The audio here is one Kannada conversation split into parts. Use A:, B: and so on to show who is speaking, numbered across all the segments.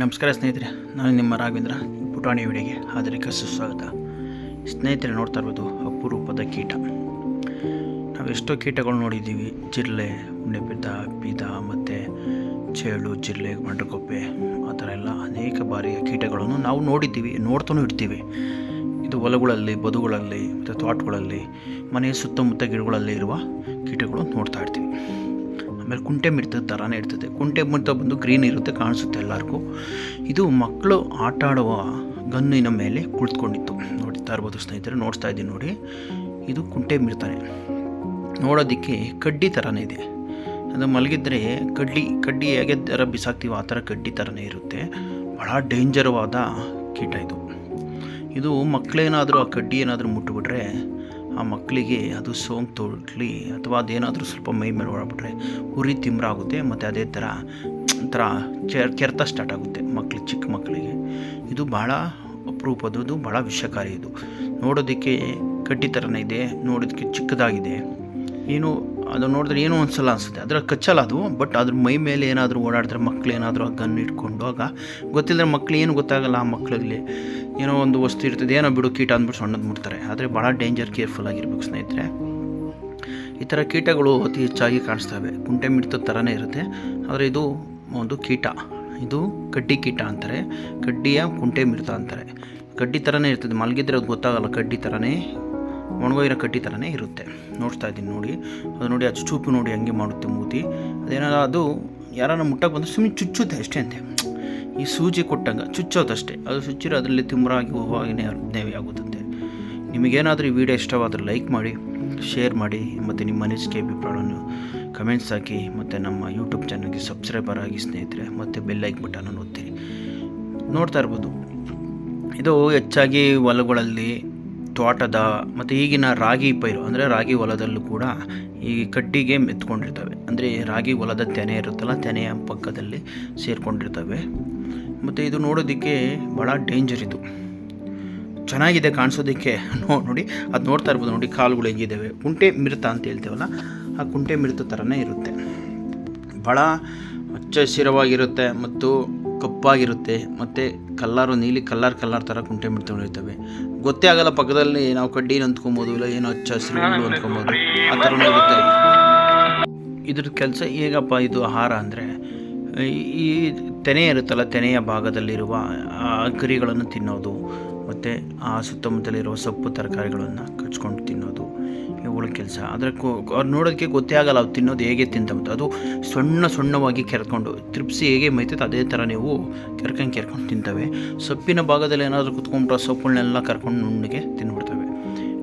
A: ನಮಸ್ಕಾರ ಸ್ನೇಹಿತರೆ, ನಾನು ನಿಮ್ಮ ರಾಘವೇಂದ್ರ, ಪುಟಾಣಿ ವಿಡಿಯೋಗೆ ಹಾಜರಿಕ ಸುಸ್ವಾಗತ. ಸ್ನೇಹಿತರೆ, ನೋಡ್ತಾ ಇರ್ಬೋದು ಅಪರೂಪದ ಕೀಟ. ನಾವು ಎಷ್ಟೋ ಕೀಟಗಳು ನೋಡಿದ್ದೀವಿ. ಜಿರಳೆ ಉಂಡೆಪಿದ್ದ ಪೀದ ಮತ್ತು ಚೇಳು, ಜಿರಳೆ, ಮಂಡ್ರಕೊಪ್ಪೆ, ಆ ಥರ ಎಲ್ಲ ಅನೇಕ ಬಾರಿಯ ಕೀಟಗಳನ್ನು ನಾವು ನೋಡಿದ್ದೀವಿ, ನೋಡ್ತಾನೂ ಇರ್ತೀವಿ. ಇದು ಹೊಲಗಳಲ್ಲಿ, ಬದುಗಳಲ್ಲಿ, ಮತ್ತು ತೋಟಗಳಲ್ಲಿ, ಮನೆಯ ಸುತ್ತಮುತ್ತ ಗಿಡಗಳಲ್ಲಿ ಇರುವ ಕೀಟಗಳು ನೋಡ್ತಾ ಇರ್ತೀವಿ. ಆಮೇಲೆ ಕುಂಟೆ ಮಿಡ್ತದ ಥರನೇ ಇರ್ತದೆ. ಕುಂಟೆ ಮಿಡ್ತ ಬಂದು ಗ್ರೀನ್ ಇರುತ್ತೆ ಕಾಣಿಸುತ್ತೆ ಎಲ್ಲರಿಗೂ. ಇದು ಮಕ್ಕಳು ಆಟ ಆಡುವ ಗನ್ನಿನ ಮೇಲೆ ಕುಳಿತುಕೊಂಡಿತ್ತು. ನೋಡ್ತಾ ಇರ್ಬೋದು ಸ್ನೇಹಿತರೆ, ನೋಡ್ತಾ ಇದ್ದೀನಿ ನೋಡಿ. ಇದು ಕುಂಟೆ ಮಿಡ್ತಾನೆ. ನೋಡೋದಕ್ಕೆ ಕಡ್ಡಿ ಥರನೇ ಇದೆ. ಅದು ಮಲಗಿದ್ರೆ ಕಡ್ಡಿ ಕಡ್ಡಿ ಹೇಗೆ ಥರ ಬಿಸಾಕ್ತೀವೋ ಆ ಥರ ಕಡ್ಡಿ ಥರನೇ ಇರುತ್ತೆ. ಭಾಳ ಡೇಂಜರ್ವಾದ ಕೀಟ ಇದು. ಇದು ಮಕ್ಕಳೇನಾದರೂ ಆ ಕಡ್ಡಿ ಏನಾದರೂ ಮುಟ್ಟಿಬಿಟ್ರೆ ಆ ಮಕ್ಕಳಿಗೆ ಅದು ಸೋಂಕು ತೊಟ್ಲಿ ಅಥವಾ ಅದೇನಾದರೂ ಸ್ವಲ್ಪ ಮೈ ಮೇಲೆ ಹೊರಬಿಟ್ರೆ ಉರಿ ತಿಮ್ರ ಆಗುತ್ತೆ ಮತ್ತು ಅದೇ ಥರ ಒಂಥರ ಕೆರೆತ ಸ್ಟಾರ್ಟ್ ಆಗುತ್ತೆ ಮಕ್ಳು, ಚಿಕ್ಕ ಮಕ್ಕಳಿಗೆ. ಇದು ಭಾಳ ಅಪರೂಪದ್ದು ಭಾಳ ವಿಷಕಾರಿ ಇದು. ನೋಡೋದಕ್ಕೆ ಕಡ್ಡಿ ಥರನೇ ಇದೆ, ನೋಡೋದಕ್ಕೆ ಚಿಕ್ಕದಾಗಿದೆ. ಏನು ಅದು ನೋಡಿದ್ರೆ ಏನೋ ಸಲ ಅನಿಸುತ್ತೆ. ಅದ್ರ ಕಚ್ಚಲ್ಲ ಅದು ಬಟ್ ಅದ್ರ ಮೈ ಮೇಲೆ ಏನಾದರೂ ಓಡಾಡಿದ್ರೆ ಮಕ್ಳು ಏನಾದರೂ ಆ ಗನ್ ಇಟ್ಕೊಂಡು ಆಗ ಗೊತ್ತಿಲ್ಲದ್ರೆ ಮಕ್ಳು ಏನು ಗೊತ್ತಾಗಲ್ಲ ಆ ಮಕ್ಕಳಲ್ಲಿ ಏನೋ ಒಂದು ವಸ್ತು ಇರ್ತದೆ, ಏನೋ ಬಿಡು ಕೀಟ ಅಂದ್ಬಿಟ್ಟು ಸಣ್ಣದು ಮುಡ್ತಾರೆ ಆದರೆ ಭಾಳ ಡೇಂಜರ್ ಕೇರ್ಫುಲ್ ಆಗಿರ್ಬೇಕು ಸ್ನೇಹಿತರೆ. ಈ ಥರ ಕೀಟಗಳು ಅತಿ ಹೆಚ್ಚಾಗಿ ಕಾಣಿಸ್ತವೆ. ಕುಂಟೆ ಮಿಡ್ತದ ಥರನೇ ಇರುತ್ತೆ. ಆದರೆ ಇದು ಒಂದು ಕೀಟ. ಇದು ಕಡ್ಡಿ ಕೀಟ ಅಂತಾರೆ. ಕಡ್ಡಿಯ ಕುಂಟೆ ಮಿಡ್ತ ಅಂತಾರೆ. ಕಡ್ಡಿ ಥರನೇ ಇರ್ತದೆ. ಮಲಗಿದ್ರೆ ಅದು ಗೊತ್ತಾಗಲ್ಲ ಕಡ್ಡಿ ಥರನೇ ಒಣಗೋಗಿರೋ ಕಟ್ಟಿ ಥರನೇ ಇರುತ್ತೆ. ನೋಡ್ತಾ ಇದ್ದೀನಿ ನೋಡಿ. ಅದು ನೋಡಿ ಅದು ಚೂಪು ನೋಡಿ ಹಂಗೆ ಮಾಡುತ್ತೆ ಮೂತಿ. ಅದೇನಾದ್ರೂ ಅದು ಯಾರನ್ನ ಮುಟ್ಟಕ್ಕೆ ಬಂದರೆ ಸುಮ್ಮನೆ ಚುಚ್ಚುತ್ತೆ ಅಷ್ಟೇ ಅಂತೆ. ಈ ಸೂಜಿ ಕೊಟ್ಟಂಗೆ ಚುಚ್ಚೋದಷ್ಟೇ ಅದು ಚುಚ್ಚಿರೋ ಅದರಲ್ಲಿ ತಿಮ್ಮರಾಗಿ ಹೋಗಿನೇ ನೇವಿ ಆಗುತ್ತಂತೆ. ನಿಮಗೇನಾದರೂ ಈ ವಿಡಿಯೋ ಇಷ್ಟವಾದರೆ ಲೈಕ್ ಮಾಡಿ, ಶೇರ್ ಮಾಡಿ, ಮತ್ತು ನಿಮ್ಮ ಅನಿಸಿಕೆ ಅಭಿಪ್ರಾಯವನ್ನು ಕಮೆಂಟ್ಸ್ ಹಾಕಿ, ಮತ್ತು ನಮ್ಮ ಯೂಟ್ಯೂಬ್ ಚಾನಲ್ಗೆ ಸಬ್ಸ್ಕ್ರೈಬರ್ ಆಗಿ ಸ್ನೇಹಿತರೆ, ಮತ್ತು ಬೆಲ್ ಲೈಕ್ ಬಟನನ್ನು ಒತ್ತಿರಿ ನೋಡ್ತಾ ಇರ್ಬೋದು. ಇದು ಹೆಚ್ಚಾಗಿ ಹೊಲಗಳಲ್ಲಿ ತೋಟದ ಮತ್ತು ಈಗಿನ ರಾಗಿ ಪೈರು, ಅಂದರೆ ರಾಗಿ ಹೊಲದಲ್ಲೂ ಕೂಡ ಈ ಕಟ್ಟಿಗೆ ಮೆತ್ಕೊಂಡಿರ್ತವೆ. ಅಂದರೆ ರಾಗಿ ಹೊಲದ ತೆನೆ ಇರುತ್ತಲ್ಲ, ತೆನೆಯ ಪಕ್ಕದಲ್ಲಿ ಸೇರಿಕೊಂಡಿರ್ತವೆ. ಮತ್ತು ಇದು ನೋಡೋದಕ್ಕೆ ಭಾಳ ಡೇಂಜರ್ ಇದು. ಚೆನ್ನಾಗಿದೆ ಕಾಣಿಸೋದಕ್ಕೆ. ನೋಡಿ, ಅದು ನೋಡ್ತಾ ಇರ್ಬೋದು, ನೋಡಿ, ಕಾಲುಗಳು ಹೆಂಗಿದ್ದಾವೆ ಕುಂಟೆ ಮಿರ್ತ ಅಂತ ಹೇಳ್ತೇವಲ್ಲ, ಆ ಕುಂಟೆ ಮಿರ್ತ ಥರನೇ ಇರುತ್ತೆ. ಭಾಳ ಹಚ್ಚ ಹಸಿರವಾಗಿರುತ್ತೆ ಮತ್ತು ಕಪ್ಪಾಗಿರುತ್ತೆ. ಮತ್ತು ಕಲ್ಲರು ನೀಲಿ ಕಲ್ಲರ್ ಕಲ್ಲರ್ ಥರ ಕುಂಟೆ ಮಿಡ್ತಗಳಿರ್ತವೆ ಗೊತ್ತೇ ಆಗಲ್ಲ ಪಕ್ಕದಲ್ಲಿ ನಾವು ಕಡ್ಡಿನ ಅಂದ್ಕೊಬೋದು ಇಲ್ಲ ಏನೋ ಹಚ್ಚ ಹಸಿರು ಅಂದ್ಕೊಬೋದು ಆ ಥರ ಇರುತ್ತೆ ಇದ್ರ ಕೆಲಸ ಹೇಗಪ್ಪ, ಇದು ಆಹಾರ ಅಂದರೆ? ಈ ತೆನೆ ಇರುತ್ತಲ್ಲ ತೆನೆಯ ಭಾಗದಲ್ಲಿರುವ ಗರಿಗಳನ್ನು ತಿನ್ನೋದು, ಮತ್ತು ಆ ಸುತ್ತಮುತ್ತಲಿರುವ ಸೊಪ್ಪು ತರಕಾರಿಗಳನ್ನು ಕಚ್ಕೊಂಡು ತಿನ್ನೋದು, ಇವುಗಳ ಕೆಲಸ. ಆದರೆ ಅವ್ರು ನೋಡೋದಕ್ಕೆ ಗೊತ್ತೇ ಆಗಲ್ಲ ಅವು ತಿನ್ನೋದು ಹೇಗೆ ತಿಂತಂತ ಅದು ಸಣ್ಣ ಸಣ್ಣವಾಗಿ ಕೆರ್ಕೊಂಡು ತ್ರಿಪ್ಸಿ ಹೇಗೆ ಮೈತೈತೆ ಅದೇ ಥರ ನೀವು ಕೆರ್ಕೊಂಡು ಕೆರ್ಕೊಂಡು ತಿಂತವೆ. ಸೊಪ್ಪಿನ ಭಾಗದಲ್ಲಿ ಏನಾದರೂ ಕುತ್ಕೊಂಡ್ರೆ ಸೊಪ್ಪುಗಳನ್ನೆಲ್ಲ ಕರ್ಕೊಂಡು ನುಣ್ಣಗೆ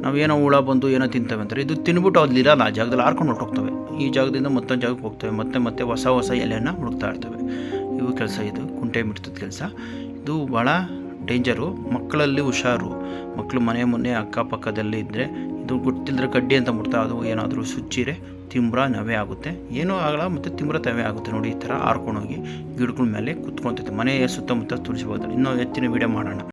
A: ತಿನ್ಬಿಡ್ತವೆ ನಾವೇನೋ ಹುಳ ಬಂದು ಏನೋ ತಿಂತವೆ ಅಂತಾರೆ. ಇದು ತಿನ್ಬಿಟ್ಟು ಅದು ಇರಲ್ಲ ಆ ಜಾಗದಲ್ಲಿ ಹಾರ್ಕೊಂಡು ಹೊರಟೋಗ್ತವೆ. ಈ ಜಾಗದಿಂದ ಮತ್ತೊಂದು ಜಾಗಕ್ಕೆ ಹೋಗ್ತವೆ. ಮತ್ತೆ ಮತ್ತೆ ಹೊಸ ಹೊಸ ಎಲೆಯನ್ನು ಹುಡುಕ್ತಾ ಇರ್ತವೆ. ಇವು ಕೆಲಸ ಇದು. ಕುಂಟೆ ಮಿಡ್ತದ ಕೆಲಸ. ಇದು ಭಾಳ ಡೇಂಜರು. ಮಕ್ಕಳಲ್ಲಿ ಹುಷಾರು. ಮಕ್ಕಳು ಮನೆ ಮೊನ್ನೆ ಅಕ್ಕಪಕ್ಕದಲ್ಲಿ ಇದ್ದರೆ ಇದು ಗೊತ್ತಿಲ್ಲದ್ರೆ ಕಡ್ಡಿ ಅಂತ ಮುಟ್ತಾ ಅದು ಏನಾದರೂ ಸುಚ್ಚಿರೆ ತಿಂಬ್ರ ನವೆ ಆಗುತ್ತೆ. ಏನೂ ಆಗಲ್ಲ ಮತ್ತು ತಿಂಬ್ರ ತವೆ ಆಗುತ್ತೆ ನೋಡಿ ಈ ಥರ ಹಾರ್ಕೊಂಡೋಗಿ ಗಿಡಗಳ ಮೇಲೆ ಕುತ್ಕೊತೈತೆ ಮನೆಯ ಸುತ್ತಮುತ್ತ ತುಳಿಸ್ಬೋದು. ಇನ್ನೂ ಹೆಚ್ಚಿನ ವೀಡಿಯೋ ಮಾಡೋಣ.